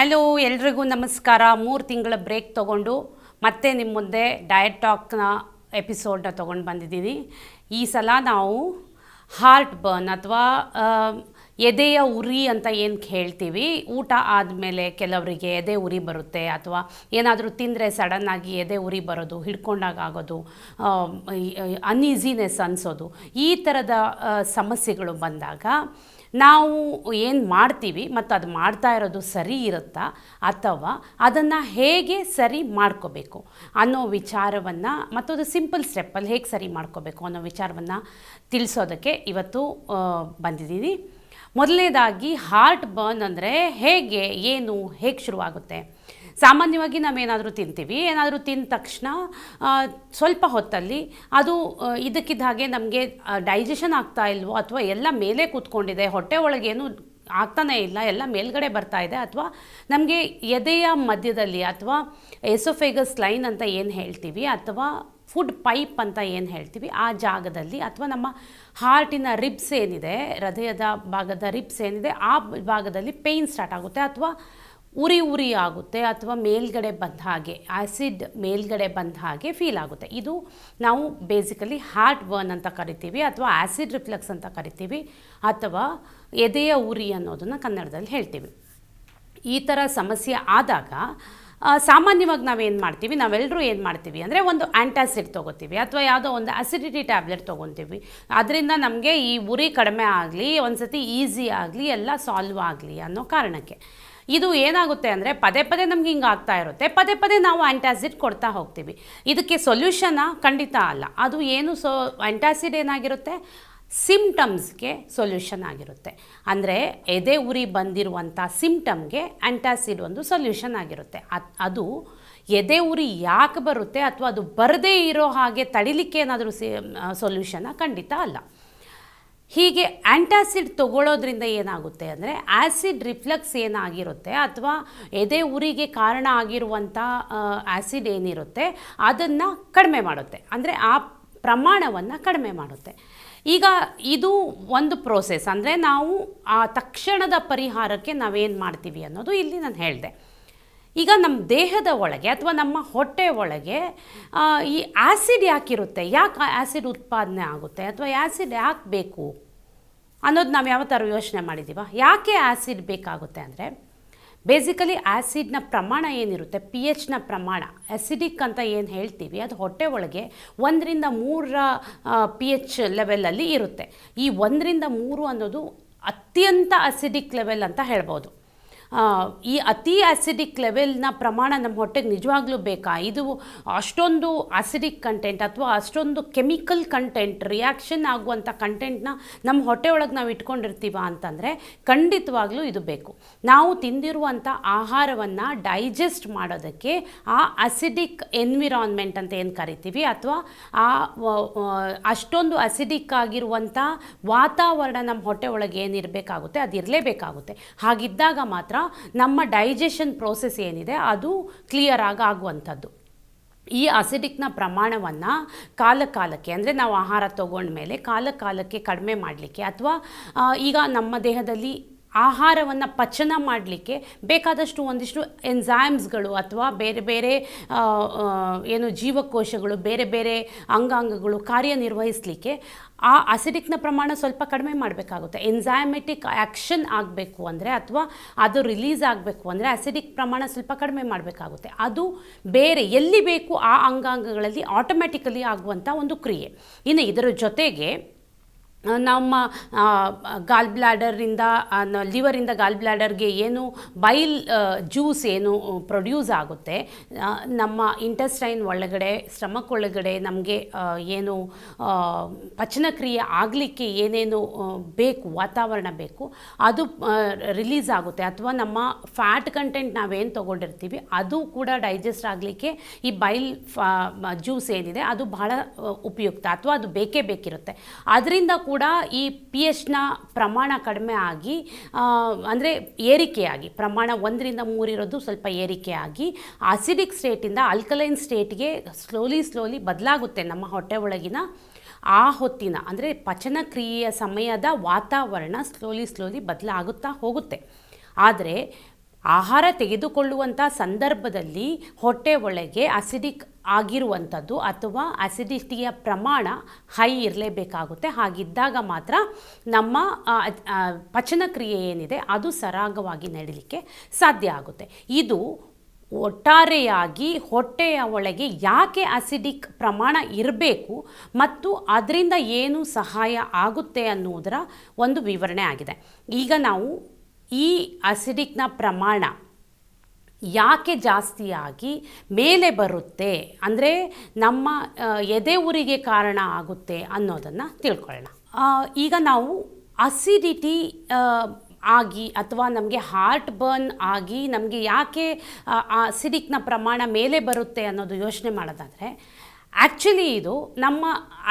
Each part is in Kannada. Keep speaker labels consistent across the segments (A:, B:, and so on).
A: ಹಲೋ ಎಲ್ರಿಗೂ ನಮಸ್ಕಾರ. ಮೂರು ತಿಂಗಳ ಬ್ರೇಕ್ ತೊಗೊಂಡು ಮತ್ತೆ ನಿಮ್ಮ ಮುಂದೆ ಡಯಟ್ ಟಾಕ್ನ ಎಪಿಸೋಡ್ನ ತೊಗೊಂಡು ಬಂದಿದ್ದೀನಿ. ಈ ಸಲ ನಾವು ಹಾರ್ಟ್ ಬರ್ನ್ ಅಥವಾ ಎದೆಯ ಉರಿ ಅಂತ ಏನು ಹೇಳ್ತೀವಿ ಊಟ ಆದಮೇಲೆ ಕೆಲವರಿಗೆ ಎದೆ ಉರಿ ಬರುತ್ತೆ ಅಥವಾ ಏನಾದರೂ ತಿಂದರೆ ಸಡನ್ನಾಗಿ ಎದೆ ಉರಿ ಬರೋದು, ಹಿಡ್ಕೊಂಡಾಗ ಆಗೋದು ಅನ್ಈಸಿನೆಸ್ ಅನಿಸೋದು, ಈ ಥರದ ಸಮಸ್ಯೆಗಳು ಬಂದಾಗ ನಾವು ಏನು ಮಾಡ್ತೀವಿ ಮತ್ತು ಅದು ಮಾಡ್ತಾ ಇರೋದು ಸರಿ ಇರುತ್ತಾ ಅಥವಾ ಅದನ್ನು ಹೇಗೆ ಸರಿ ಮಾಡ್ಕೋಬೇಕು ಅನ್ನೋ ವಿಚಾರವನ್ನು ಮತ್ತು ಅದು ಸಿಂಪಲ್ ಸ್ಟೆಪ್ಪಲ್ಲಿ ಹೇಗೆ ಸರಿ ಮಾಡ್ಕೋಬೇಕು ಅನ್ನೋ ವಿಚಾರವನ್ನು ತಿಳಿಸೋದಕ್ಕೆ ಇವತ್ತು ಬಂದಿದ್ದೀನಿ ಮೊದಲನೇದಾಗಿ ಹಾರ್ಟ್ ಬರ್ನ್ ಅಂದರೆ ಹೇಗೆ, ಏನು, ಹೇಗೆ ಶುರುವಾಗುತ್ತೆ? ಸಾಮಾನ್ಯವಾಗಿ ನಾವೇನಾದರೂ ತಿಂತೀವಿ, ಏನಾದರೂ ತಿಂದ ತಕ್ಷಣ ಸ್ವಲ್ಪ ಹೊತ್ತಲ್ಲಿ ಅದು ಇದಕ್ಕಿದ್ದ ಹಾಗೆ ನಮಗೆ ಡೈಜೆಷನ್ ಆಗ್ತಾ ಇಲ್ವೋ ಅಥವಾ ಎಲ್ಲ ಮೇಲೆ ಕೂತ್ಕೊಂಡಿದೆ, ಹೊಟ್ಟೆ ಒಳಗೇನು ಆಗ್ತಾನೇ ಇಲ್ಲ, ಎಲ್ಲ ಮೇಲ್ಗಡೆ ಬರ್ತಾ ಇದೆ ಅಥವಾ ನಮಗೆ ಎದೆಯ ಮಧ್ಯದಲ್ಲಿ ಅಥವಾ ಎಸೊಫೆಗಸ್ ಲೈನ್ ಅಂತ ಏನು ಹೇಳ್ತೀವಿ ಅಥವಾ ಫುಡ್ ಪೈಪ್ ಅಂತ ಏನು ಹೇಳ್ತೀವಿ, ಆ ಜಾಗದಲ್ಲಿ ಅಥವಾ ನಮ್ಮ ಹಾರ್ಟಿನ ರಿಬ್ಸ್ ಏನಿದೆ, ಹೃದಯದ ಭಾಗದ ರಿಬ್ಸ್ ಏನಿದೆ, ಆ ಭಾಗದಲ್ಲಿ ಪೇಯ್ನ್ ಸ್ಟಾರ್ಟ್ ಆಗುತ್ತೆ ಅಥವಾ ಉರಿ ಉರಿ ಆಗುತ್ತೆ ಅಥವಾ ಮೇಲ್ಗಡೆ ಬಂದ ಹಾಗೆ ಆ್ಯಸಿಡ್ ಮೇಲ್ಗಡೆ ಬಂದ ಹಾಗೆ ಫೀಲ್ ಆಗುತ್ತೆ. ಇದು ನಾವು ಬೇಸಿಕಲಿ ಹಾರ್ಟ್ ಬರ್ನ್ ಅಂತ ಕರಿತೀವಿ ಅಥವಾ ಆ್ಯಸಿಡ್ ರಿಫ್ಲೆಕ್ಸ್ ಅಂತ ಕರಿತೀವಿ ಅಥವಾ ಎದೆಯ ಉರಿ ಅನ್ನೋದನ್ನು ಕನ್ನಡದಲ್ಲಿ ಹೇಳ್ತೀವಿ. ಈ ಥರ ಸಮಸ್ಯೆ ಆದಾಗ ಸಾಮಾನ್ಯವಾಗಿ ನಾವೇನು ಮಾಡ್ತೀವಿ ನಾವೆಲ್ಲರೂ ಏನು ಮಾಡ್ತೀವಿ ಅಂದರೆ ಒಂದು ಆ್ಯಂಟಾಸಿಡ್ ತೊಗೋತೀವಿ ಅಥವಾ ಯಾವುದೋ ಒಂದು ಅಸಿಡಿಟಿ ಟ್ಯಾಬ್ಲೆಟ್ ತೊಗೊತೀವಿ. ಅದರಿಂದ ನಮಗೆ ಈ ಉರಿ ಕಡಿಮೆ ಆಗಲಿ ಒಂದು ಸತಿ ಈಸಿ ಆಗಲಿ, ಎಲ್ಲ ಸಾಲ್ವ್ ಆಗಲಿ ಅನ್ನೋ ಕಾರಣಕ್ಕೆ. ಇದು ಏನಾಗುತ್ತೆ ಅಂದರೆ ಪದೇ ಪದೇ ನಮ್ಗೆ ಹಿಂಗೆ ಆಗ್ತಾ ಇರುತ್ತೆ. ಪದೇ ಪದೇ ನಾವು ಆ್ಯಂಟಾಸಿಡ್ ಕೊಡ್ತಾ ಹೋಗ್ತೀವಿ. ಇದಕ್ಕೆ ಸೊಲ್ಯೂಷನ ಖಂಡಿತ ಅಲ್ಲ. ಅದು ಏನು ಸೊ ಆ್ಯಂಟಾಸಿಡ್ ಏನಾಗಿರುತ್ತೆ? ಸಿಮ್ಟಮ್ಸ್ಗೆ ಸೊಲ್ಯೂಷನ್ ಆಗಿರುತ್ತೆ. ಅಂದರೆ ಎದೆ ಉರಿ ಬಂದಿರುವಂಥ ಸಿಮ್ಟಮ್ಗೆ ಆ್ಯಂಟಾಸಿಡ್ ಒಂದು ಸೊಲ್ಯೂಷನ್ ಆಗಿರುತ್ತೆ. ಅದು ಎದೆ ಉರಿ ಯಾಕೆ ಬರುತ್ತೆ ಅಥವಾ ಅದು ಬರದೇ ಇರೋ ಹಾಗೆ ತಡಿಲಿಕ್ಕೆ ಏನಾದರೂ ಸೊಲ್ಯೂಷನ ಖಂಡಿತ ಅಲ್ಲ. ಹೀಗೆ ಆ್ಯಂಟಾಸಿಡ್ ತಗೊಳ್ಳೋದ್ರಿಂದ ಏನಾಗುತ್ತೆ ಅಂದರೆ ಆ್ಯಸಿಡ್ ರಿಫ್ಲಕ್ಸ್ ಏನಾಗಿರುತ್ತೆ ಅಥವಾ ಎದೆ ಉರಿಗೆ ಕಾರಣ ಆಗಿರುವಂಥ ಆ್ಯಸಿಡ್ ಏನಿರುತ್ತೆ ಅದನ್ನು ಕಡಿಮೆ ಮಾಡುತ್ತೆ. ಅಂದರೆ ಆ ಪ್ರಮಾಣವನ್ನು ಕಡಿಮೆ ಮಾಡುತ್ತೆ. ಈಗ ಇದು ಒಂದು ಪ್ರೋಸೆಸ್ ಅಂದರೆ ನಾವು ಆ ತಕ್ಷಣದ ಪರಿಹಾರಕ್ಕೆ ನಾವೇನು ಮಾಡ್ತೀವಿ ಅನ್ನೋದು ಇಲ್ಲಿ ನಾನು ಹೇಳಿದೆ. ಈಗ ನಮ್ಮ ದೇಹದ ಒಳಗೆ ಅಥವಾ ನಮ್ಮ ಹೊಟ್ಟೆ ಒಳಗೆ ಈ ಆ್ಯಸಿಡ್ ಯಾಕಿರುತ್ತೆ? ಯಾಕೆ ಆ್ಯಸಿಡ್ ಉತ್ಪಾದನೆ ಆಗುತ್ತೆ? ಅಥವಾ ಆ್ಯಸಿಡ್ ಯಾಕೆ ಬೇಕು? ಅನ್ನೋದು ನಾವು ಯಾವ ಥರ ಯೋಚನೆ ಮಾಡಿದ್ದೀವ ಯಾಕೆ ಆ್ಯಸಿಡ್ ಬೇಕಾಗುತ್ತೆ ಅಂದರೆ ಬೇಸಿಕಲಿ ಆ್ಯಸಿಡ್ನ ಪ್ರಮಾಣ ಏನಿರುತ್ತೆ? ಪಿ ಎಚ್ನ ಪ್ರಮಾಣ. ಆ್ಯಸಿಡಿಕ್ ಅಂತ ಏನು ಹೇಳ್ತೀವಿ? ಅದು ಹೊಟ್ಟೆ ಒಳಗೆ ಒಂದರಿಂದ ಮೂರರ ಪಿ ಎಚ್ ಲೆವೆಲಲ್ಲಿ ಇರುತ್ತೆ. ಈ ಒಂದರಿಂದ ಮೂರು ಅನ್ನೋದು ಅತ್ಯಂತ ಅಸಿಡಿಕ್ ಲೆವೆಲ್ ಅಂತ ಹೇಳ್ಬೋದು. ಈ ಅತಿ ಆ್ಯಸಿಡಿಕ್ ಲೆವೆಲ್ನ ಪ್ರಮಾಣ ನಮ್ಮ ಹೊಟ್ಟೆಗೆ ನಿಜವಾಗ್ಲೂ ಬೇಕಾ? ಇದು ಅಷ್ಟೊಂದು ಆಸಿಡಿಕ್ ಕಂಟೆಂಟ್ ಅಥವಾ ಅಷ್ಟೊಂದು ಕೆಮಿಕಲ್ ಕಂಟೆಂಟ್ ರಿಯಾಕ್ಷನ್ ಆಗುವಂಥ ಕಂಟೆಂಟ್ನ ನಮ್ಮ ಹೊಟ್ಟೆ ಒಳಗೆ ನಾವು ಇಟ್ಕೊಂಡಿರ್ತೀವ ಅಂತಂದರೆ ಖಂಡಿತವಾಗ್ಲೂ ಇದು ಬೇಕು. ನಾವು ತಿಂದಿರುವಂಥ ಆಹಾರವನ್ನು ಡೈಜೆಸ್ಟ್ ಮಾಡೋದಕ್ಕೆ ಆ ಅಸಿಡಿಕ್ ಎನ್ವಿರಾನ್ಮೆಂಟ್ ಅಂತ ಏನು ಕರಿತೀವಿ? ಅಥವಾ ಆ ಅಷ್ಟೊಂದು ಅಸಿಡಿಕ್ ಆಗಿರುವಂಥ ವಾತಾವರಣ ನಮ್ಮ ಹೊಟ್ಟೆ ಒಳಗೆ ಏನಿರಬೇಕಾಗುತ್ತೆ ಅದು ಇರಲೇಬೇಕಾಗುತ್ತೆ. ಹಾಗಿದ್ದಾಗ ಮಾತ್ರ ನಮ್ಮ ಡೈಜೆಷನ್ ಪ್ರೋಸೆಸ್ ಏನಿದೆ, ಅದು ಕ್ಲಿಯರ್ ಆಗಿ ಆಗುವಂಥದ್ದು. ಈ ಅಸಿಡಿಕ್ನ ಪ್ರಮಾಣವನ್ನು ಕಾಲ ಕಾಲಕ್ಕೆ ಅಂದರೆ ನಾವು ಆಹಾರ ತೊಗೊಂಡ್ಮೇಲೆ ಕಾಲ ಕಾಲಕ್ಕೆ ಕಡಿಮೆ ಮಾಡಲಿಕ್ಕೆ, ಅಥವಾ ಈಗ ನಮ್ಮ ದೇಹದಲ್ಲಿ ಆಹಾರವನ್ನು ಪಚನ ಮಾಡಲಿಕ್ಕೆ ಬೇಕಾದಷ್ಟು ಒಂದಿಷ್ಟು ಎನ್ಸೈಮ್ಸ್ಗಳು ಅಥವಾ ಬೇರೆ ಬೇರೆ ಏನು ಜೀವಕೋಶಗಳು, ಬೇರೆ ಬೇರೆ ಅಂಗಾಂಗಗಳು ಕಾರ್ಯನಿರ್ವಹಿಸಲಿಕ್ಕೆ ಆ ಅಸಿಡಿಕ್ನ ಪ್ರಮಾಣ ಸ್ವಲ್ಪ ಕಡಿಮೆ ಮಾಡಬೇಕಾಗುತ್ತೆ. ಎನ್ಝೈಮೆಟಿಕ್ ಆ್ಯಕ್ಷನ್ ಆಗಬೇಕು ಅಂದರೆ ಅಥವಾ ಅದು ರಿಲೀಸ್ ಆಗಬೇಕು ಅಂದರೆ ಅಸಿಡಿಕ್ ಪ್ರಮಾಣ ಸ್ವಲ್ಪ ಕಡಿಮೆ ಮಾಡಬೇಕಾಗುತ್ತೆ. ಅದು ಬೇರೆ ಎಲ್ಲಿ ಬೇಕು ಆ ಅಂಗಾಂಗಗಳಲ್ಲಿ ಆಟೋಮ್ಯಾಟಿಕಲಿ ಆಗುವಂಥ ಒಂದು ಕ್ರಿಯೆ. ಇನ್ನು ಇದರ ಜೊತೆಗೆ ನಮ್ಮ ಗಾಲ್ ಬ್ಲ್ಯಾಡರಿಂದ ಲಿವರಿಂದ ಗಾಲ್ ಬ್ಲ್ಯಾಡರ್ಗೆ ಏನು ಬೈಲ್ ಜ್ಯೂಸ್ ಏನು ಪ್ರೊಡ್ಯೂಸ್ ಆಗುತ್ತೆ. ನಮ್ಮ ಇಂಟೆಸ್ಟೈನ್ ಒಳಗಡೆ ಸ್ಟಮಕ್ ನಮಗೆ ಏನು ಪಚನಕ್ರಿಯೆ ಆಗಲಿಕ್ಕೆ ಏನೇನು ಬೇಕು, ವಾತಾವರಣ ಬೇಕು, ಅದು ರಿಲೀಸ್ ಆಗುತ್ತೆ. ಅಥವಾ ನಮ್ಮ ಫ್ಯಾಟ್ ಕಂಟೆಂಟ್ ನಾವೇನು ತೊಗೊಂಡಿರ್ತೀವಿ, ಅದು ಕೂಡ ಡೈಜೆಸ್ಟ್ ಆಗಲಿಕ್ಕೆ ಈ ಬೈಲ್ ಜ್ಯೂಸ್ ಏನಿದೆ, ಅದು ಬಹಳ ಉಪಯುಕ್ತ. ಅಥವಾ ಅದು ಬೇಕೇ ಬೇಕಿರುತ್ತೆ. ಅದರಿಂದ ಕೂಡ ಈ ಪಿ ಎಚ್ನ ಪ್ರಮಾಣ ಕಡಿಮೆ ಆಗಿ ಅಂದರೆ ಏರಿಕೆಯಾಗಿ, ಪ್ರಮಾಣ ಒಂದರಿಂದ ಮೂರಿರೋದು ಸ್ವಲ್ಪ ಏರಿಕೆಯಾಗಿ ಆಸಿಡಿಕ್ ಸ್ಟೇಟಿಂದ ಆಲ್ಕಲೈನ್ ಸ್ಟೇಟ್ಗೆ ಸ್ಲೋಲಿ ಸ್ಲೋಲಿ ಬದಲಾಗುತ್ತೆ ನಮ್ಮ ಹೊಟ್ಟೆ ಒಳಗಿನ ಆ ಹೊತ್ತಿನ, ಅಂದರೆ ಪಚನ ಕ್ರಿಯೆಯ ಸಮಯದ ವಾತಾವರಣ ಸ್ಲೋಲಿ ಸ್ಲೋಲಿ ಬದಲಾಗುತ್ತಾ ಹೋಗುತ್ತೆ. ಆದರೆ ಆಹಾರ ತೆಗೆದುಕೊಳ್ಳುವಂಥ ಸಂದರ್ಭದಲ್ಲಿ ಹೊಟ್ಟೆ ಒಳಗೆ ಅಸಿಡಿಕ್ ಆಗಿರುವಂಥದ್ದು ಅಥವಾ ಅಸಿಡಿಟಿಯ ಪ್ರಮಾಣ ಹೈ ಇರಲೇಬೇಕಾಗುತ್ತೆ. ಹಾಗಿದ್ದಾಗ ಮಾತ್ರ ನಮ್ಮ ಪಚನ ಕ್ರಿಯೆ ಏನಿದೆ ಅದು ಸರಾಗವಾಗಿ ನಡೀಲಿಕ್ಕೆ ಸಾಧ್ಯ ಆಗುತ್ತೆ. ಇದು ಒಟ್ಟಾರೆಯಾಗಿ ಹೊಟ್ಟೆಯ ಒಳಗೆ ಯಾಕೆ ಅಸಿಡಿಕ್ ಪ್ರಮಾಣ ಇರಬೇಕು ಮತ್ತು ಅದರಿಂದ ಏನು ಸಹಾಯ ಆಗುತ್ತೆ ಅನ್ನುವುದರ ಒಂದು ವಿವರಣೆ ಆಗಿದೆ. ಈಗ ನಾವು ಈ ಅಸಿಡಿಕ್ನ ಪ್ರಮಾಣ ಯಾಕೆ ಜಾಸ್ತಿಯಾಗಿ ಮೇಲೆ ಬರುತ್ತೆ? ಅಂದರೆ ನಮ್ಮ ಎದೆ ಉರಿಗೆ ಕಾರಣ ಆಗುತ್ತೆ ಅನ್ನೋದನ್ನು ತಿಳ್ಕೊಳ್ಳೋಣ. ಈಗ ನಾವು ಅಸಿಡಿಟಿ ಆಗಿ ಅಥವಾ ನಮಗೆ ಹಾರ್ಟ್ ಬರ್ನ್ ಆಗಿ ನಮಗೆ ಯಾಕೆ ಅಸಿಡಿಕ್ನ ಪ್ರಮಾಣ ಮೇಲೆ ಬರುತ್ತೆ ಅನ್ನೋದು ಯೋಚನೆ ಮಾಡೋದಾದರೆ ಆ್ಯಕ್ಚುಲಿ ಇದು ನಮ್ಮ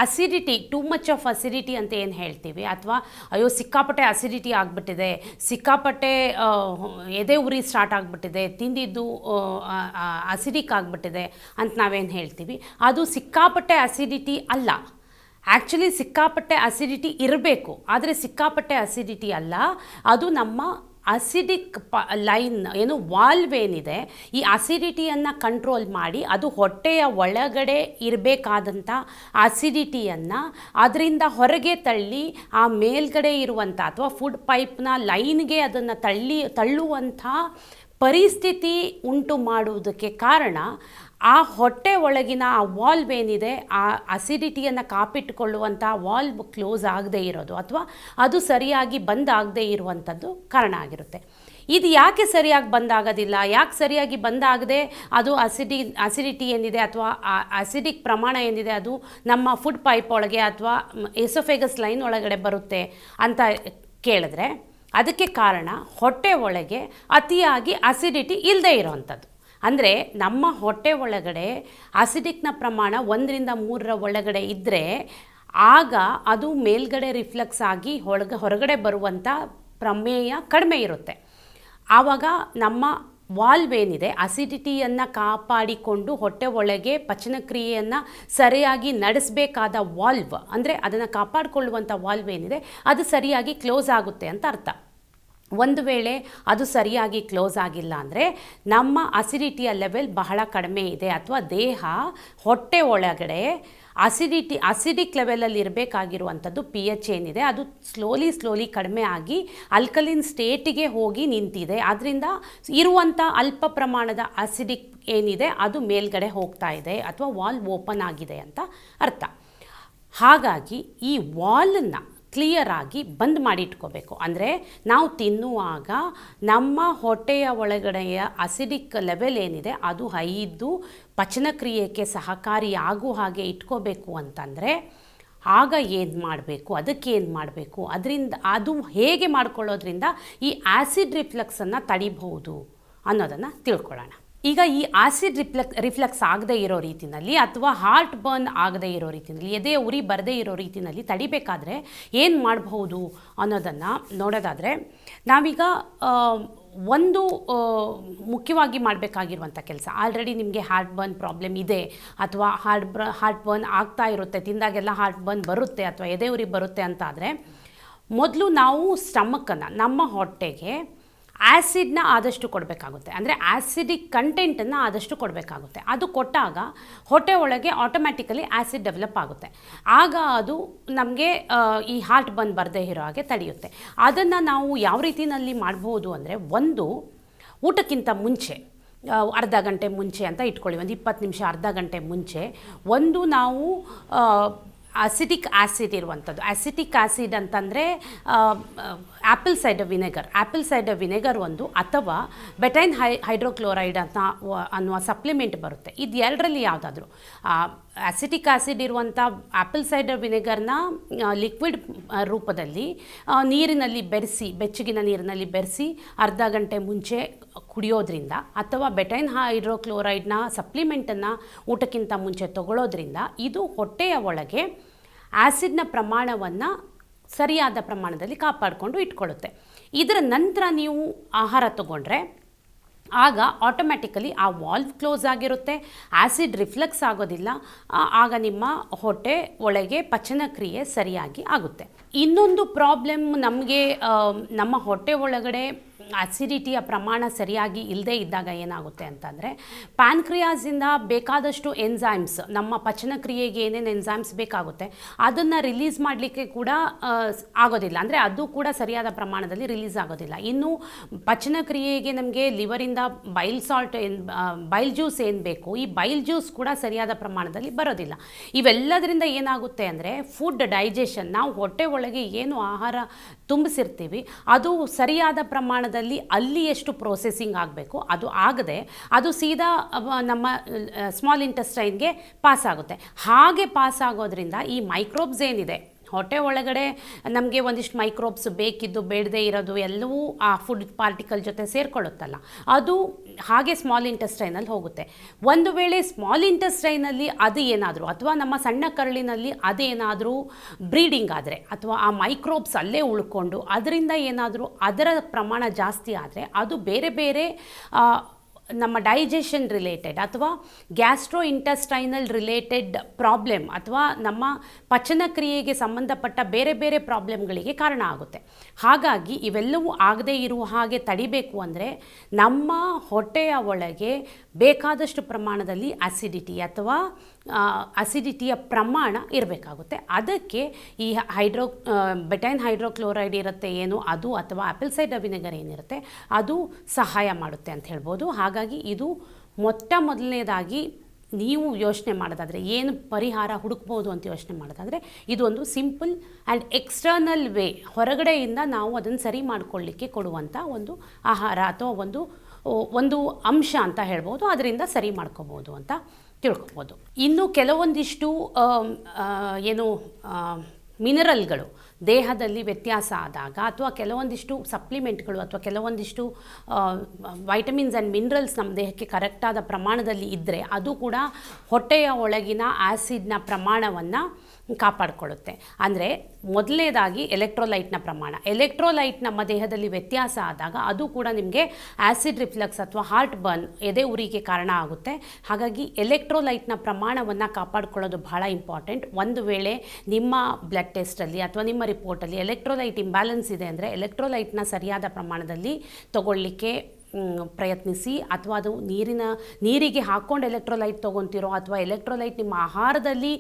A: acidity too much of acidity ಅಂತ ಏನು ಹೇಳ್ತೀವಿ? ಅಥವಾ, ಅಯ್ಯೋ, ಸಿಕ್ಕಾಪಟ್ಟೆ ಅಸಿಡಿಟಿ ಆಗಿಬಿಟ್ಟಿದೆ, ಸಿಕ್ಕಾಪಟ್ಟೆ ಎದೆ ಉರಿ ಸ್ಟಾರ್ಟ್ ಆಗಿಬಿಟ್ಟಿದೆ, ತಿಂದಿದ್ದು ಅಸಿಡಿಕ್ ಆಗಿಬಿಟ್ಟಿದೆ ಅಂತ ನಾವೇನು ಹೇಳ್ತೀವಿ? ಅದು ಸಿಕ್ಕಾಪಟ್ಟೆ ಅಸಿಡಿಟಿ ಅಲ್ಲ. ಆ್ಯಕ್ಚುಲಿ ಸಿಕ್ಕಾಪಟ್ಟೆ ಅಸಿಡಿಟಿ ಇರಬೇಕು, ಆದರೆ ಸಿಕ್ಕಾಪಟ್ಟೆ ಅಸಿಡಿಟಿ ಅಲ್ಲ. ಅದು ನಮ್ಮ ಅಸಿಡಿಕ್ ಪ ಲೈನ್ ಏನು ವಾಲ್ವ್ ಏನಿದೆ, ಈ ಅಸಿಡಿಟಿಯನ್ನು ಕಂಟ್ರೋಲ್ ಮಾಡಿ, ಅದು ಹೊಟ್ಟೆಯ ಒಳಗಡೆ ಇರಬೇಕಾದಂಥ ಅಸಿಡಿಟಿಯನ್ನು ಅದರಿಂದ ಹೊರಗೆ ತಳ್ಳಿ, ಆ ಮೇಲ್ಗಡೆ ಇರುವಂಥ ಅಥವಾ ಫುಡ್ ಪೈಪ್ನ ಲೈನ್ಗೆ ಅದನ್ನು ತಳ್ಳಿ ತಳ್ಳುವಂಥ ಪರಿಸ್ಥಿತಿ ಉಂಟು ಮಾಡುವುದಕ್ಕೆ ಕಾರಣ ಆ ಹೊಟ್ಟೆ ಒಳಗಿನ ಆ ವಾಲ್ವ್ ಏನಿದೆ, ಆ ಅಸಿಡಿಟಿಯನ್ನು ಕಾಪಿಟ್ಟುಕೊಳ್ಳುವಂಥ ವಾಲ್ವ್ ಕ್ಲೋಸ್ ಆಗದೇ ಇರೋದು ಅಥವಾ ಅದು ಸರಿಯಾಗಿ ಬಂದ್ ಆಗದೇ ಇರುವಂಥದ್ದು ಕಾರಣ ಆಗಿರುತ್ತೆ. ಇದು ಯಾಕೆ ಸರಿಯಾಗಿ ಬಂದಾಗೋದಿಲ್ಲ ಯಾಕೆ ಸರಿಯಾಗಿ ಬಂದಾಗದೆ ಅದು ಅಸಿಡಿ ಅಸಿಡಿಟಿ ಏನಿದೆ ಅಥವಾ ಅಸಿಡಿಕ್ ಪ್ರಮಾಣ ಏನಿದೆ ಅದು ನಮ್ಮ ಫುಡ್ ಪೈಪ್ ಒಳಗೆ ಅಥವಾ ಎಸೋಫೆಗಸ್ ಲೈನ್ ಒಳಗಡೆ ಬರುತ್ತೆ ಅಂತ ಕೇಳಿದ್ರೆ, ಅದಕ್ಕೆ ಕಾರಣ ಹೊಟ್ಟೆ ಒಳಗೆ ಅತಿಯಾಗಿ ಅಸಿಡಿಟಿ ಇಲ್ಲದೇ ಇರೋವಂಥದ್ದು ಅಂದರೆ ನಮ್ಮ ಹೊಟ್ಟೆ ಒಳಗಡೆ ಅಸಿಡಿಕ್ನ ಪ್ರಮಾಣ ಒಂದರಿಂದ ಮೂರರ ಒಳಗಡೆ ಇದ್ದರೆ ಆಗ ಅದು ಮೇಲ್ಗಡೆ ರಿಫ್ಲೆಕ್ಸ್ ಆಗಿ ಹೊಳಗ ಹೊರಗಡೆ ಬರುವಂಥ ಪ್ರಮೇಯ ಕಡಿಮೆ ಇರುತ್ತೆ. ಆವಾಗ ನಮ್ಮ ವಾಲ್ವ್ ಏನಿದೆ ಅಸಿಡಿಟಿಯನ್ನು ಕಾಪಾಡಿಕೊಂಡು ಹೊಟ್ಟೆ ಒಳಗೆ ಪಚನ ಕ್ರಿಯೆಯನ್ನು ಸರಿಯಾಗಿ ನಡೆಸಬೇಕಾದ ವಾಲ್ವ್ ಅಂದರೆ ಅದನ್ನು ಕಾಪಾಡಿಕೊಳ್ಳುವಂಥ ವಾಲ್ವ್ ಏನಿದೆ, ಅದು ಸರಿಯಾಗಿ ಕ್ಲೋಸ್ ಆಗುತ್ತೆ ಅಂತ ಅರ್ಥ. ಒಂದು ವೇಳೆ ಅದು ಸರಿಯಾಗಿ ಕ್ಲೋಸ್ ಆಗಿಲ್ಲ ಅಂದರೆ ನಮ್ಮ ಅಸಿಡಿಟಿಯ ಲೆವೆಲ್ ಬಹಳ ಕಡಿಮೆ ಇದೆ ಅಥವಾ ದೇಹ ಹೊಟ್ಟೆ ಒಳಗಡೆ ಅಸಿಡಿಟಿ, ಅಸಿಡಿಕ್ ಲೆವೆಲಲ್ಲಿ ಇರಬೇಕಾಗಿರುವಂಥದ್ದು ಪಿ ಎಚ್ ಏನಿದೆ, ಅದು ಸ್ಲೋಲಿ ಸ್ಲೋಲಿ ಕಡಿಮೆ ಆಗಿ ಅಲ್ಕಲಿನ್ ಸ್ಟೇಟಿಗೆ ಹೋಗಿ ನಿಂತಿದೆ. ಆದ್ದರಿಂದ ಇರುವಂಥ ಅಲ್ಪ ಪ್ರಮಾಣದ ಅಸಿಡಿಕ್ ಏನಿದೆ, ಅದು ಮೇಲ್ಗಡೆ ಹೋಗ್ತಾ ಇದೆ ಅಥವಾ ವಾಲ್ ಓಪನ್ ಆಗಿದೆ ಅಂತ ಅರ್ಥ. ಹಾಗಾಗಿ ಈ ವಾಲನ್ನು ಕ್ಲಿಯರ್ ಆಗಿ ಬಂದ್ ಮಾಡಿಟ್ಕೋಬೇಕು ಅಂದರೆ ನಾವು ತಿನ್ನುವಾಗ ನಮ್ಮ ಹೊಟ್ಟೆಯ ಒಳಗಡೆಯ ಅಸಿಡಿಕ್ ಲೆವೆಲ್ ಏನಿದೆ, ಅದು ಹೈ ಇದ್ದು ಪಚನಕ್ರಿಯೆಗೆ ಸಹಕಾರಿಯಾಗುವ ಸಹಕಾರಿಯಾಗೋ ಹಾಗೆ ಇಟ್ಕೋಬೇಕು ಅಂತಂದರೆ ಆಗ ಏನು ಮಾಡಬೇಕು, ಅದಕ್ಕೆ ಏನು ಮಾಡಬೇಕು, ಅದರಿಂದ ಅದು ಹೇಗೆ ಮಾಡ್ಕೊಳ್ಳೋದ್ರಿಂದ ಈ ಆ್ಯಸಿಡ್ ರಿಫ್ಲೆಕ್ಸನ್ನು ತಡಿಬಹುದು ಅನ್ನೋದನ್ನು ತಿಳ್ಕೊಳ್ಳೋಣ. ಈಗ ಈ ಆಸಿಡ್ ರಿಫ್ಲೆಕ್ ರಿಫ್ಲೆಕ್ಸ್ ಆಗದೇ ಇರೋ ರೀತಿಯಲ್ಲಿ ಅಥವಾ ಹಾರ್ಟ್ ಬರ್ನ್ ಆಗದೇ ಇರೋ ರೀತಿಯಲ್ಲಿ ಎದೆ, ಉರಿ ಬರದೇ ಇರೋ ರೀತಿಯಲ್ಲಿ ತಡಿಬೇಕಾದ್ರೆ ಏನು ಮಾಡಬಹುದು ಅನ್ನೋದನ್ನು ನೋಡೋದಾದರೆ, ನಾವೀಗ ಒಂದು ಮುಖ್ಯವಾಗಿ ಮಾಡಬೇಕಾಗಿರುವಂಥ ಕೆಲಸ, ಆಲ್ರೆಡಿ ನಿಮಗೆ ಹಾರ್ಟ್ ಬರ್ನ್ ಪ್ರಾಬ್ಲಮ್ ಇದೆ ಅಥವಾ ಹಾರ್ಟ್ ಬ್ರ, ಹಾರ್ಟ್ ಬರ್ನ್ ಆಗ್ತಾ ಇರುತ್ತೆ, ತಿಂದಾಗೆಲ್ಲ ಹಾರ್ಟ್ ಬರ್ನ್ ಬರುತ್ತೆ ಅಥವಾ ಎದೆ, ಉರಿ ಬರುತ್ತೆ ಅಂತ ಆದರೆ ಮೊದಲು ನಾವು ಸ್ಟಮಕ್ಕನ್ನು, ನಮ್ಮ ಹೊಟ್ಟೆಗೆ ಆ್ಯಸಿಡ್ನ ಆದಷ್ಟು ಕೊಡಬೇಕಾಗುತ್ತೆ. ಅಂದರೆ ಆ್ಯಸಿಡಿಕ್ ಕಂಟೆಂಟನ್ನು ಆದಷ್ಟು ಕೊಡಬೇಕಾಗುತ್ತೆ. ಅದು ಕೊಟ್ಟಾಗ ಹೊಟ್ಟೆ ಒಳಗೆ ಆಟೋಮ್ಯಾಟಿಕಲಿ ಆ್ಯಸಿಡ್ ಡೆವಲಪ್ ಆಗುತ್ತೆ. ಆಗ ಅದು ನಮಗೆ ಈ ಹಾರ್ಟ್ ಬಂದು ಬರದೇ ಇರೋ ಹಾಗೆ ತಡೆಯುತ್ತೆ. ಅದನ್ನು ನಾವು ಯಾವ ರೀತಿಯಲ್ಲಿ ಮಾಡ್ಬೋದು ಅಂದರೆ ಒಂದು ಊಟಕ್ಕಿಂತ ಮುಂಚೆ ಅರ್ಧ ಗಂಟೆ ಮುಂಚೆ ಅಂತ ಇಟ್ಕೊಳ್ಳಿ. ಒಂದು ಇಪ್ಪತ್ತು ನಿಮಿಷ ಅರ್ಧ ಗಂಟೆ ಮುಂಚೆ ಒಂದು ನಾವು ಅಸಿಟಿಕ್ ಆ್ಯಸಿಡ್ ಇರುವಂಥದ್ದು. ಅಸಿಟಿಕ್ ಆ್ಯಸಿಡ್ ಅಂತಂದರೆ apple cider vinegar apple cider vinegar ಒಂದು ಅಥವಾ ಬೆಟೈನ್ ಹೈ ಹೈಡ್ರೋಕ್ಲೋರೈಡ್ ಅಂತ ಅನ್ನುವ ಸಪ್ಲಿಮೆಂಟ್ ಬರುತ್ತೆ. ಇದು ಎರಡರಲ್ಲಿ ಯಾವುದಾದ್ರೂ. ಅಸಿಟಿಕ್ ಆ್ಯಸಿಡ್ ಇರುವಂಥ ಆ್ಯಪಲ್ ಸೈಡರ್ ವಿನೆಗರ್ನ ಲಿಕ್ವಿಡ್ ರೂಪದಲ್ಲಿ ನೀರಿನಲ್ಲಿ ಬೆರೆಸಿ, ಬೆಚ್ಚಗಿನ ನೀರಿನಲ್ಲಿ ಬೆರೆಸಿ, ಅರ್ಧ ಗಂಟೆ ಮುಂಚೆ ಕುಡಿಯೋದ್ರಿಂದ ಅಥವಾ ಬೆಟೈನ್ ಹೈಡ್ರೋಕ್ಲೋರೈಡ್ನ ಸಪ್ಲಿಮೆಂಟನ್ನು ಊಟಕ್ಕಿಂತ ಮುಂಚೆ ತಗೊಳ್ಳೋದ್ರಿಂದ ಇದು ಹೊಟ್ಟೆಯ ಒಳಗೆ ಆ್ಯಸಿಡ್ನ ಪ್ರಮಾಣವನ್ನು ಸರಿಯಾದ ಪ್ರಮಾಣದಲ್ಲಿ ಕಾಪಾಡಿಕೊಂಡು ಇಟ್ಕೊಳ್ಳುತ್ತೆ. ಇದರ ನಂತರ ನೀವು ಆಹಾರ ತಗೊಂಡ್ರೆ ಆಗ ಆಟೋಮ್ಯಾಟಿಕಲಿ ಆ ವಾಲ್ವ್ ಕ್ಲೋಸ್ ಆಗಿರುತ್ತೆ. ಆ್ಯಸಿಡ್ ರಿಫ್ಲೆಕ್ಸ್ ಆಗೋದಿಲ್ಲ. ಆಗ ನಿಮ್ಮ ಹೊಟ್ಟೆ ಒಳಗೆ ಪಚನ ಕ್ರಿಯೆ ಸರಿಯಾಗಿ ಆಗುತ್ತೆ. ಇನ್ನೊಂದು ಪ್ರಾಬ್ಲಮ್ ನಮಗೆ ನಮ್ಮ ಹೊಟ್ಟೆ ಒಳಗಡೆ ಅಸಿಡಿಟಿಯ ಪ್ರಮಾಣ ಸರಿಯಾಗಿ ಇಲ್ಲದೇ ಇದ್ದಾಗ ಏನಾಗುತ್ತೆ ಅಂತಂದರೆ ಪ್ಯಾನ್ಕ್ರಿಯಾಸಿಂದ ಬೇಕಾದಷ್ಟು ಎನ್ಝೈಮ್ಸ್ ನಮ್ಮ ಪಚನಕ್ರಿಯೆಗೆ ಏನೇನು ಎನ್ಝೈಮ್ಸ್ ಬೇಕಾಗುತ್ತೆ, ಅದನ್ನು ರಿಲೀಸ್ ಮಾಡಲಿಕ್ಕೆ ಕೂಡ ಆಗೋದಿಲ್ಲ. ಅಂದರೆ ಅದು ಕೂಡ ಸರಿಯಾದ ಪ್ರಮಾಣದಲ್ಲಿ ರಿಲೀಸ್ ಆಗೋದಿಲ್ಲ. ಇನ್ನು ಪಚನಕ್ರಿಯೆಗೆ ನಮಗೆ ಲಿವರಿಂದ ಬೈಲ್ ಸಾಲ್ಟ್ ಏನು ಬೈಲ್ ಜ್ಯೂಸ್ ಏನು ಬೇಕು, ಈ ಬೈಲ್ ಜ್ಯೂಸ್ ಕೂಡ ಸರಿಯಾದ ಪ್ರಮಾಣದಲ್ಲಿ ಬರೋದಿಲ್ಲ. ಇವೆಲ್ಲದರಿಂದ ಏನಾಗುತ್ತೆ ಅಂದರೆ ಫುಡ್ ಡೈಜೆಷನ್ ನಾವು ಹೊಟ್ಟೆ ಒಳಗೆ ಏನು ಆಹಾರ ತುಂಬಿಸಿರ್ತೀವಿ, ಅದು ಸರಿಯಾದ ಪ್ರಮಾಣದಲ್ಲಿ ಅಲ್ಲಿ ಎಷ್ಟು ಪ್ರೊಸೆಸಿಂಗ್ ಆಗಬೇಕು. ಅದು ಆಗದೆ ಅದು ಸೀದಾ ನಮ್ಮ ಸ್ಮಾಲ್ ಇಂಟೆಸ್ಟೈನ್ಗೆ ಪಾಸ್ ಆಗುತ್ತೆ. ಹಾಗೆ ಪಾಸ್ ಆಗೋದ್ರಿಂದ ಈ ಮೈಕ್ರೋಬ್ಸ್ ಏನಿದೆ? ಹೊಟ್ಟೆ ಒಳಗಡೆ ನಮಗೆ ಒಂದಿಷ್ಟು ಮೈಕ್ರೋಬ್ಸ್ ಬೇಕಿದ್ದು, ಬೇಡದೇ ಇರೋದು ಎಲ್ಲವೂ ಆ ಫುಡ್ ಪಾರ್ಟಿಕಲ್ ಜೊತೆ ಸೇರ್ಕೊಳ್ಳುತ್ತಲ್ಲ. ಅದು ಹಾಗೆ ಸ್ಮಾಲ್ ಇಂಟೆಸ್ಟೈನಲ್ಲಿ ಹೋಗುತ್ತೆ. ಒಂದು ವೇಳೆ ಸ್ಮಾಲ್ ಇಂಟೆಸ್ಟೈನಲ್ಲಿ ಅದು ಏನಾದರೂ ಅಥವಾ ನಮ್ಮ ಸಣ್ಣ ಕರಳಿನಲ್ಲಿ ಅದೇನಾದರೂ ಬ್ರೀಡಿಂಗ್ ಆದರೆ ಅಥವಾ ಆ ಮೈಕ್ರೋಬ್ಸ್ ಅಲ್ಲೇ ಉಳ್ಕೊಂಡು ಅದರಿಂದ ಏನಾದರೂ ಅದರ ಪ್ರಮಾಣ ಜಾಸ್ತಿ ಆದರೆ ಅದು ಬೇರೆ ಬೇರೆ ನಮ್ಮ ಡೈಜೆಷನ್ ರಿಲೇಟೆಡ್ ಅಥವಾ ಗ್ಯಾಸ್ಟ್ರೋ ಇಂಟೆಸ್ಟೈನಲ್ ರಿಲೇಟೆಡ್ ಪ್ರಾಬ್ಲಮ್ ಅಥವಾ ನಮ್ಮ ಪಚನ ಕ್ರಿಯೆಗೆ ಸಂಬಂಧಪಟ್ಟ ಬೇರೆ ಬೇರೆ ಪ್ರಾಬ್ಲಮ್ಗಳಿಗೆ ಕಾರಣ ಆಗುತ್ತೆ. ಹಾಗಾಗಿ ಇವೆಲ್ಲವೂ ಆಗದೇ ಇರುವ ಹಾಗೆ ತಡಿಬೇಕು ಅಂದರೆ ನಮ್ಮ ಹೊಟ್ಟೆಯ ಒಳಗೆ ಬೇಕಾದಷ್ಟು ಪ್ರಮಾಣದಲ್ಲಿ ಅಸಿಡಿಟಿ ಅಥವಾ ಅಸಿಡಿಟಿಯ ಪ್ರಮಾಣ ಇರಬೇಕಾಗುತ್ತೆ. ಅದಕ್ಕೆ ಈ ಹೈಡ್ರೋ ಬೆಟೈನ್ ಹೈಡ್ರೋಕ್ಲೋರೈಡ್ ಇರುತ್ತೆ ಏನು, ಅದು ಅಥವಾ ಆ್ಯಪಲ್ ಸೈಡರ್ ವಿನೆಗರ್ ಏನಿರುತ್ತೆ, ಅದು ಸಹಾಯ ಮಾಡುತ್ತೆ ಅಂತ ಹೇಳ್ಬೋದು. ಹಾಗಾಗಿ ಇದು ಮೊಟ್ಟ ಮೊದಲನೇದಾಗಿ ನೀವು ಯೋಚನೆ ಮಾಡೋದಾದರೆ, ಏನು ಪರಿಹಾರ ಹುಡುಕ್ಬೋದು ಅಂತ ಯೋಚನೆ ಮಾಡೋದಾದರೆ, ಇದೊಂದು ಸಿಂಪಲ್ ಆ್ಯಂಡ್ ಎಕ್ಸ್ಟರ್ನಲ್ ವೇ ಹೊರಗಡೆಯಿಂದ ನಾವು ಅದನ್ನು ಸರಿ ಮಾಡಿಕೊಳ್ಳಿಕ್ಕೆ ಕೊಡುವಂಥ ಒಂದು ಆಹಾರ ಅಥವಾ ಒಂದು ಒಂದು ಅಂಶ ಅಂತ ಹೇಳ್ಬೋದು. ಅದರಿಂದ ಸರಿ ಮಾಡ್ಕೋಬೋದು ಅಂತ ತಿಳ್ಕೊಬೋದು. ಇನ್ನು ಕೆಲವೊಂದಿಷ್ಟು ಏನು ಮಿನರಲ್ಗಳು, ದೇಹದಲ್ಲಿ ವ್ಯತ್ಯಾಸ ಆದಾಗ ಅಥವಾ ಕೆಲವೊಂದಿಷ್ಟು ಸಪ್ಲಿಮೆಂಟ್ಗಳು ಅಥವಾ ಕೆಲವೊಂದಿಷ್ಟು ವೈಟಮಿನ್ಸ್ ಆ್ಯಂಡ್ ಮಿನರಲ್ಸ್ ನಮ್ಮ ದೇಹಕ್ಕೆ ಕರೆಕ್ಟಾದ ಪ್ರಮಾಣದಲ್ಲಿ ಇದ್ದರೆ ಅದು ಕೂಡ ಹೊಟ್ಟೆಯ ಒಳಗಿನ ಆ್ಯಸಿಡ್ನ ಪ್ರಮಾಣವನ್ನು ಕಾಪಾಡಿಕೊಳ್ಳುತ್ತೆ. ಅಂದರೆ ಮೊದಲನೇದಾಗಿ ಎಲೆಕ್ಟ್ರೋಲೈಟ್ನ ಪ್ರಮಾಣ. ಎಲೆಕ್ಟ್ರೋಲೈಟ್ ನಮ್ಮ ದೇಹದಲ್ಲಿ ವ್ಯತ್ಯಾಸ ಆದಾಗ ಅದು ಕೂಡ ನಿಮಗೆ ಆ್ಯಸಿಡ್ ರಿಫ್ಲಕ್ಸ್ ಅಥವಾ ಹಾರ್ಟ್ ಬರ್ನ್ ಎದೆ ಉರಿಗೆ ಕಾರಣ ಆಗುತ್ತೆ. ಹಾಗಾಗಿ ಎಲೆಕ್ಟ್ರೋಲೈಟ್ನ ಪ್ರಮಾಣವನ್ನು ಕಾಪಾಡಿಕೊಳ್ಳೋದು ಬಹಳ ಇಂಪಾರ್ಟೆಂಟ್ ಒಂದು ವೇಳೆ ನಿಮ್ಮ ಬ್ಲಡ್ ಟೆಸ್ಟಲ್ಲಿ ಅಥವಾ ನಿಮ್ಮ ರಿಪೋರ್ಟಲ್ಲಿ ಎಲೆಕ್ಟ್ರೋಲೈಟ್ ಇಂಬ್ಯಾಲೆನ್ಸ್ ಇದೆ ಅಂದರೆ ಎಲೆಕ್ಟ್ರೋಲೈಟ್ನ ಸರಿಯಾದ ಪ್ರಮಾಣದಲ್ಲಿ ತಗೊಳ್ಳಿಕ್ಕೆ ಪ್ರಯತ್ನಿಸಿ ಅಥವಾ ಅದು ನೀರಿನ, ನೀರಿಗೆ ಹಾಕ್ಕೊಂಡು ಎಲೆಕ್ಟ್ರೋಲೈಟ್ ತೊಗೊತಿರೋ ಅಥವಾ ಎಲೆಕ್ಟ್ರೋಲೈಟ್ ನಿಮ್ಮ ಆಹಾರದಲ್ಲಿ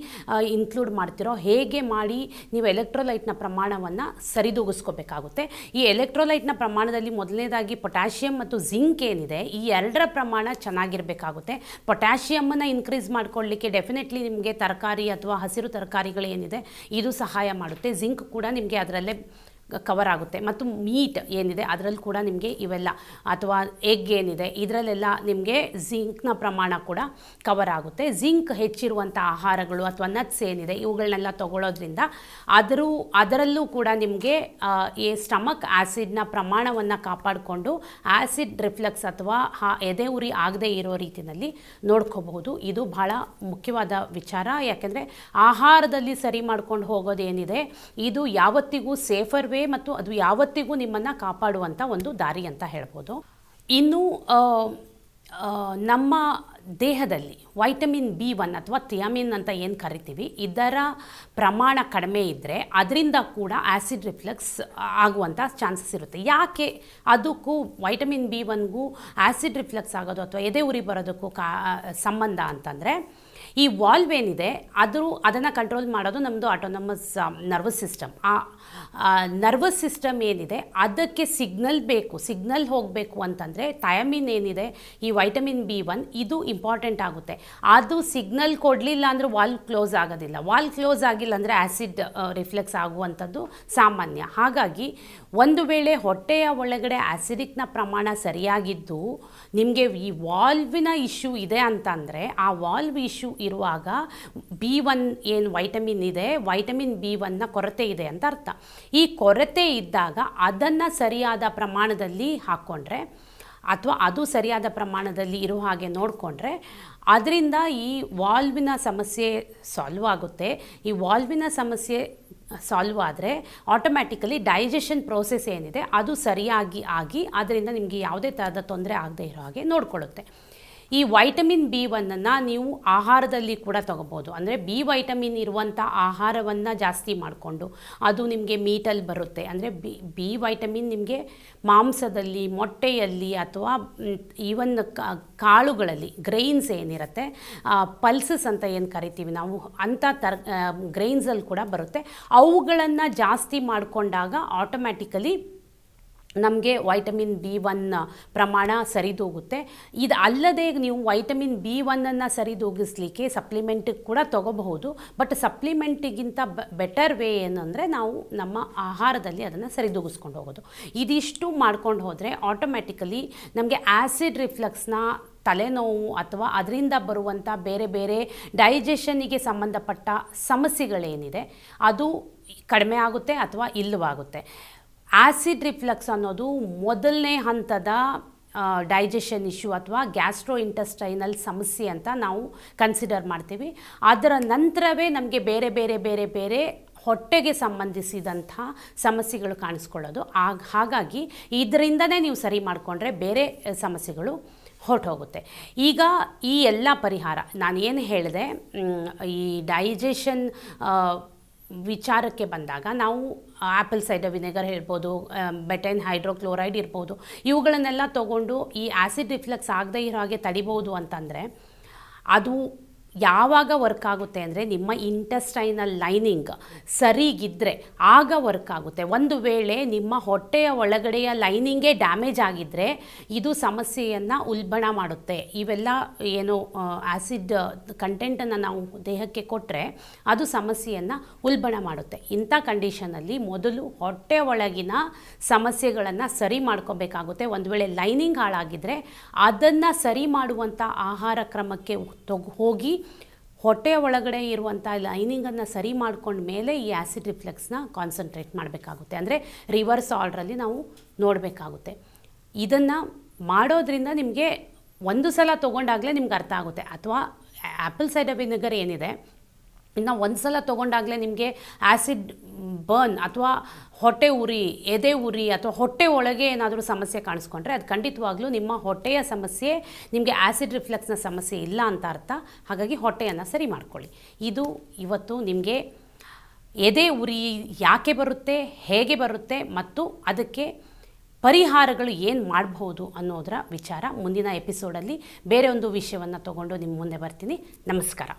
A: ಇನ್ಕ್ಲೂಡ್ ಮಾಡ್ತಿರೋ ಹೇಗೆ ಮಾಡಿ ನೀವು ಎಲೆಕ್ಟ್ರೋಲೈಟ್ನ ಪ್ರಮಾಣವನ್ನು ಸರಿದೂಗಿಸ್ಕೋಬೇಕಾಗುತ್ತೆ. ಈ ಎಲೆಕ್ಟ್ರೋಲೈಟ್ನ ಪ್ರಮಾಣದಲ್ಲಿ ಮೊದಲನೇದಾಗಿ ಪೊಟ್ಯಾಷಿಯಂ ಮತ್ತು ಜಿಂಕ್ ಏನಿದೆ, ಈ ಎರಡರ ಪ್ರಮಾಣ ಚೆನ್ನಾಗಿರಬೇಕಾಗುತ್ತೆ. ಪೊಟ್ಯಾಷಿಯಮ್ಮನ್ನು ಇನ್ಕ್ರೀಸ್ ಮಾಡ್ಕೊಳ್ಳಿಕ್ಕೆ ಡೆಫಿನೆಟ್ಲಿ ನಿಮಗೆ ತರಕಾರಿ ಅಥವಾ ಹಸಿರು ತರಕಾರಿಗಳು ಏನಿದೆ, ಇದು ಸಹಾಯ ಮಾಡುತ್ತೆ. ಜಿಂಕ್ ಕೂಡ ನಿಮಗೆ ಅದರಲ್ಲೇ ಕವರ್ ಆಗುತ್ತೆ. ಮತ್ತು ಮೀಟ್ ಏನಿದೆ, ಅದರಲ್ಲಿ ಕೂಡ ನಿಮಗೆ ಇವೆಲ್ಲ, ಅಥವಾ ಎಗ್ ಏನಿದೆ, ಇದರಲ್ಲೆಲ್ಲ ನಿಮಗೆ ಜಿಂಕ್ನ ಪ್ರಮಾಣ ಕೂಡ ಕವರ್ ಆಗುತ್ತೆ. ಜಿಂಕ್ ಹೆಚ್ಚಿರುವಂಥ ಆಹಾರಗಳು ಅಥವಾ ನಟ್ಸ್ ಏನಿದೆ ಇವುಗಳನ್ನೆಲ್ಲ ತಗೊಳ್ಳೋದ್ರಿಂದ ಅದರ ಅದರಲ್ಲೂ ಕೂಡ ನಿಮಗೆ ಈ ಸ್ಟಮಕ್ ಆ್ಯಸಿಡ್ನ ಪ್ರಮಾಣವನ್ನು ಕಾಪಾಡಿಕೊಂಡು ಆ್ಯಸಿಡ್ ರಿಫ್ಲೆಕ್ಸ್ ಅಥವಾ ಹಾ, ಎದೆ ಉರಿ ಆಗದೇ ಇರೋ ರೀತಿಯಲ್ಲಿ ನೋಡ್ಕೋಬಹುದು. ಇದು ಬಹಳ ಮುಖ್ಯವಾದ ವಿಚಾರ. ಯಾಕೆಂದರೆ ಆಹಾರದಲ್ಲಿ ಸರಿ ಮಾಡ್ಕೊಂಡು ಹೋಗೋದೇನಿದೆ, ಇದು ಯಾವತ್ತಿಗೂ ಸೇಫರ್ ಮತ್ತು ಅದು ಯಾವತ್ತಿಗೂ ನಿಮ್ಮನ್ನು ಕಾಪಾಡುವಂಥ ಒಂದು ದಾರಿ ಅಂತ ಹೇಳ್ಬೋದು. ಇನ್ನು ನಮ್ಮ ದೇಹದಲ್ಲಿ ವೈಟಮಿನ್ ಬಿ ಒನ್ ಅಥವಾ ಥಿಯಾಮಿನ್ ಅಂತ ಏನು ಕರಿತೀವಿ, ಇದರ ಪ್ರಮಾಣ ಕಡಿಮೆ ಇದ್ದರೆ ಅದರಿಂದ ಕೂಡ ಆ್ಯಸಿಡ್ ರಿಫ್ಲೆಕ್ಸ್ ಆಗುವಂಥ ಚಾನ್ಸಸ್ ಇರುತ್ತೆ. ಯಾಕೆ ಅದಕ್ಕೂ ವೈಟಮಿನ್ ಬಿ ಒನ್ಗೂ ಆ್ಯಸಿಡ್ ರಿಫ್ಲೆಕ್ಸ್ ಆಗೋದು ಅಥವಾ ಎದೆ ಉರಿ ಬರೋದಕ್ಕೂ ಕಾ ಸಂಬಂಧ ಅಂತಂದರೆ ಈ ವಾಲ್ವ್ ಏನಿದೆ, ಅದು ಅದನ್ನು ಕಂಟ್ರೋಲ್ ಮಾಡೋದು ನಮ್ಮದು ಆಟೋನಮಸ್ ನರ್ವಸ್ ಸಿಸ್ಟಮ್ ಆ ನರ್ವಸ್ ಸಿಸ್ಟಮ್ ಏನಿದೆ, ಅದಕ್ಕೆ ಸಿಗ್ನಲ್ ಬೇಕು. ಸಿಗ್ನಲ್ ಹೋಗಬೇಕು ಅಂತಂದರೆ ಥಯಮಿನ್ ಏನಿದೆ, ಈ ವೈಟಮಿನ್ ಬಿ ಒನ್ ಇದು ಇಂಪಾರ್ಟೆಂಟ್ ಆಗುತ್ತೆ. ಅದು ಸಿಗ್ನಲ್ ಕೊಡಲಿಲ್ಲ ಅಂದರೆ ವಾಲ್ವ್ ಕ್ಲೋಸ್ ಆಗೋದಿಲ್ಲ. ವಾಲ್ ಕ್ಲೋಸ್ ಆಗಿಲ್ಲ ಅಂದರೆ ಆ್ಯಸಿಡ್ ರಿಫ್ಲೆಕ್ಸ್ ಆಗುವಂಥದ್ದು ಸಾಮಾನ್ಯ. ಹಾಗಾಗಿ ಒಂದು ವೇಳೆ ಹೊಟ್ಟೆಯ ಒಳಗಡೆ ಆ್ಯಸಿಡಿಕ್ನ ಪ್ರಮಾಣ ಸರಿಯಾಗಿದ್ದು, ನಿಮಗೆ ಈ ವಾಲ್ವಿನ ಇಶ್ಯೂ ಇದೆ ಅಂತಂದರೆ, ಆ ವಾಲ್ವ್ ಇಶ್ಯೂ ಇರುವಾಗ ಬಿ ಒನ್ ಏನು ವೈಟಮಿನ್ ಇದೆ ವೈಟಮಿನ್ ಬಿ ಒನ್ನ ಕೊರತೆ ಇದೆ ಅಂತ ಅರ್ಥ. ಈ ಕೊರತೆ ಇದ್ದಾಗ ಅದನ್ನು ಸರಿಯಾದ ಪ್ರಮಾಣದಲ್ಲಿ ಹಾಕ್ಕೊಂಡ್ರೆ ಅಥವಾ ಅದು ಸರಿಯಾದ ಪ್ರಮಾಣದಲ್ಲಿ ಇರೋ ಹಾಗೆ ನೋಡಿಕೊಂಡ್ರೆ, ಅದರಿಂದ ಈ ವಾಲ್ವಿನ ಸಮಸ್ಯೆ ಸಾಲ್ವ್ ಆಗುತ್ತೆ. ಈ ವಾಲ್ವಿನ ಸಮಸ್ಯೆ ಸಾಲ್ವ್ ಆದರೆ ಆಟೋಮ್ಯಾಟಿಕಲಿ ಡೈಜೆಷನ್ ಪ್ರೋಸೆಸ್ ಏನಿದೆ, ಅದು ಸರಿಯಾಗಿ ಆಗಿ, ಅದರಿಂದ ನಿಮಗೆ ಯಾವುದೇ ಥರದ ತೊಂದರೆ ಆಗದೆ ಇರೋ ಹಾಗೆ ನೋಡ್ಕೊಳ್ಳುತ್ತೆ. ಈ ವೈಟಮಿನ್ ಬಿ ಒನ್ನನ್ನು ನೀವು ಆಹಾರದಲ್ಲಿ ಕೂಡ ತಗೋಬೋದು. ಅಂದರೆ ಬಿ ವೈಟಮಿನ್ ಇರುವಂಥ ಆಹಾರವನ್ನು ಜಾಸ್ತಿ ಮಾಡಿಕೊಂಡು ಅದು ನಿಮಗೆ ಮೀಟಲ್ಲಿ ಬರುತ್ತೆ. ಅಂದರೆ ಬಿ ಬಿ ವೈಟಮಿನ್ ನಿಮಗೆ ಮಾಂಸದಲ್ಲಿ, ಮೊಟ್ಟೆಯಲ್ಲಿ ಅಥವಾ ಈವನ್ ಕಾಳುಗಳಲ್ಲಿ ಗ್ರೈನ್ಸ್ ಏನಿರುತ್ತೆ ಪಲ್ಸಸ್ ಅಂತ ಏನು ಕರಿತೀವಿ ನಾವು ಅಂಥ ತರ್ ಗ್ರೈನ್ಸಲ್ಲಿ ಕೂಡ ಬರುತ್ತೆ. ಅವುಗಳನ್ನು ಜಾಸ್ತಿ ಮಾಡಿಕೊಂಡಾಗ ಆಟೋಮ್ಯಾಟಿಕಲಿ ನಮಗೆ ವೈಟಮಿನ್ ಬಿ ಒನ್ ಪ್ರಮಾಣ ಸರಿದೋಗುತ್ತೆ. ಇದು ಅಲ್ಲದೆ ನೀವು ವೈಟಮಿನ್ ಬಿ ಒನ್ನನ್ನು ಸರಿದೂಗಿಸ್ಲಿಕ್ಕೆ ಸಪ್ಲಿಮೆಂಟ್ ಕೂಡ ತಗೋಬಹುದು. ಬಟ್ ಸಪ್ಲಿಮೆಂಟಿಗಿಂತ ಬೆಟರ್ ವೇ ಏನಂದರೆ ನಾವು ನಮ್ಮ ಆಹಾರದಲ್ಲಿ ಅದನ್ನು ಸರಿದೂಗಿಸ್ಕೊಂಡು ಹೋಗೋದು. ಇದಿಷ್ಟು ಮಾಡ್ಕೊಂಡು ಹೋದರೆ ಆಟೋಮ್ಯಾಟಿಕಲಿ ನಮಗೆ ಆ್ಯಸಿಡ್ ರಿಫ್ಲಕ್ಸ್ನ ತಲೆನೋವು ಅಥವಾ ಅದರಿಂದ ಬರುವಂಥ ಬೇರೆ ಬೇರೆ ಡೈಜೆಷನಿಗೆ ಸಂಬಂಧಪಟ್ಟ ಸಮಸ್ಯೆಗಳೇನಿದೆ, ಅದು ಕಡಿಮೆ ಆಗುತ್ತೆ ಅಥವಾ ಇಲ್ಲವಾಗುತ್ತೆ ಆ್ಯಸಿಡ್ ರಿಫ್ಲಕ್ಸ್ ಅನ್ನೋದು ಮೊದಲನೇ ಹಂತದ ಡೈಜೆಷನ್ ಇಶ್ಯೂ ಅಥವಾ ಗ್ಯಾಸ್ಟ್ರೋ ಇಂಟೆಸ್ಟೈನಲ್ ಸಮಸ್ಯೆ ಅಂತ ನಾವು ಕನ್ಸಿಡರ್ ಮಾಡ್ತೀವಿ. ಅದರ ನಂತರವೇ ನಮಗೆ ಬೇರೆ ಬೇರೆ ಬೇರೆ ಬೇರೆ ಹೊಟ್ಟೆಗೆ ಸಂಬಂಧಿಸಿದಂಥ ಸಮಸ್ಯೆಗಳು ಕಾಣಿಸ್ಕೊಳ್ಳೋದು. ಆಗ, ಹಾಗಾಗಿ ಇದರಿಂದನೇ ನೀವು ಸರಿ ಮಾಡಿಕೊಂಡ್ರೆ ಬೇರೆ ಸಮಸ್ಯೆಗಳು ಹೊರಟೋಗುತ್ತೆ. ಈಗ ಈ ಎಲ್ಲ ಪರಿಹಾರ ನಾನು ಏನು ಹೇಳಿದೆ ಈ ಡೈಜೆಷನ್ ವಿಚಾರಕ್ಕೆ ಬಂದಾಗ ನಾವು ಆ್ಯಪಲ್ ಸೈಡರ್ ವಿನೆಗರ್ ಇರ್ಬೋದು ಬೆಟೈನ್ ಹೈಡ್ರೋಕ್ಲೋರೈಡ್ ಇರ್ಬೋದು, ಇವುಗಳನ್ನೆಲ್ಲ ತಗೊಂಡು ಈ ಆ್ಯಸಿಡ್ ರಿಫ್ಲೆಕ್ಸ್ ಆಗದೇ ಇರೋ ಹಾಗೆ ತಡಿಬೋದು ಅಂತಂದರೆ ಅದು ಯಾವಾಗ ವರ್ಕ್ ಆಗುತ್ತೆ ಅಂದರೆ ನಿಮ್ಮ ಇಂಟೆಸ್ಟೈನಲ್ ಲೈನಿಂಗ್ ಸರಿಗಿದ್ದರೆ ಆಗ ವರ್ಕ್ ಆಗುತ್ತೆ. ಒಂದು ವೇಳೆ ನಿಮ್ಮ ಹೊಟ್ಟೆಯ ಒಳಗಡೆಯ ಲೈನಿಂಗೇ ಡ್ಯಾಮೇಜ್ ಆಗಿದ್ದರೆ ಇದು ಸಮಸ್ಯೆಯನ್ನು ಉಲ್ಬಣ ಮಾಡುತ್ತೆ. ಇವೆಲ್ಲ ಏನು ಆ್ಯಸಿಡ್ ಕಂಟೆಂಟನ್ನು ನಾವು ದೇಹಕ್ಕೆ ಕೊಟ್ಟರೆ ಅದು ಸಮಸ್ಯೆಯನ್ನು ಉಲ್ಬಣ ಮಾಡುತ್ತೆ. ಇಂಥ ಕಂಡೀಷನಲ್ಲಿ ಮೊದಲು ಹೊಟ್ಟೆ ಒಳಗಿನ ಸಮಸ್ಯೆಗಳನ್ನು ಸರಿ ಮಾಡ್ಕೋಬೇಕಾಗುತ್ತೆ. ಒಂದು ವೇಳೆ ಲೈನಿಂಗ್ ಹಾಳಾಗಿದ್ದರೆ ಅದನ್ನು ಸರಿ ಮಾಡುವಂಥ ಆಹಾರ ಕ್ರಮಕ್ಕೆ ಹೋಗಿ ಹೊಟ್ಟೆಯ ಒಳಗಡೆ ಇರುವಂಥ ಲೈನಿಂಗನ್ನು ಸರಿ ಮಾಡ್ಕೊಂಡ ಮೇಲೆ ಈ ಆ್ಯಸಿಡ್ ರಿಫ್ಲೆಕ್ಸ್ನ ಕಾನ್ಸಂಟ್ರೇಟ್ ಮಾಡಬೇಕಾಗುತ್ತೆ. ಅಂದರೆ ರಿವರ್ಸ್ ಆರ್ಡ್ರಲ್ಲಿ ನಾವು ನೋಡಬೇಕಾಗುತ್ತೆ. ಇದನ್ನು ಮಾಡೋದ್ರಿಂದ ನಿಮಗೆ ಒಂದು ಸಲ ತೊಗೊಂಡಾಗಲೇ ನಿಮ್ಗೆ ಅರ್ಥ ಆಗುತ್ತೆ. ಅಥವಾ ಆ್ಯಪಲ್ ಸೈಡರ್ ವಿನೆಗರ್ ಏನಿದೆ, ಇನ್ನು ಒಂದು ಸಲ ತೊಗೊಂಡಾಗಲೇ ನಿಮಗೆ ಆ್ಯಸಿಡ್ ಬರ್ನ್ ಅಥವಾ ಹೊಟ್ಟೆ ಉರಿ, ಎದೆ ಉರಿ ಅಥವಾ ಹೊಟ್ಟೆ ಒಳಗೆ ಏನಾದರೂ ಸಮಸ್ಯೆ ಕಾಣಿಸ್ಕೊಂಡ್ರೆ ಅದು ಖಂಡಿತವಾಗ್ಲೂ ನಿಮ್ಮ ಹೊಟ್ಟೆಯ ಸಮಸ್ಯೆ, ನಿಮಗೆ ಆ್ಯಸಿಡ್ ರಿಫ್ಲೆಕ್ಸ್ನ ಸಮಸ್ಯೆ ಇಲ್ಲ ಅಂತ ಅರ್ಥ. ಹಾಗಾಗಿ ಹೊಟ್ಟೆಯನ್ನು ಸರಿ ಮಾಡ್ಕೊಳ್ಳಿ. ಇದು ಇವತ್ತು ನಿಮಗೆ ಎದೆ ಉರಿ ಯಾಕೆ ಬರುತ್ತೆ, ಹೇಗೆ ಬರುತ್ತೆ ಮತ್ತು ಅದಕ್ಕೆ ಪರಿಹಾರಗಳು ಏನು ಮಾಡಬಹುದು ಅನ್ನೋದರ ವಿಚಾರ ಮುಂದಿನ ಎಪಿಸೋಡಲ್ಲಿ ಬೇರೆ ಒಂದು ವಿಷಯವನ್ನು ತಗೊಂಡು ನಿಮ್ಮ ಮುಂದೆ ಬರ್ತೀನಿ. ನಮಸ್ಕಾರ.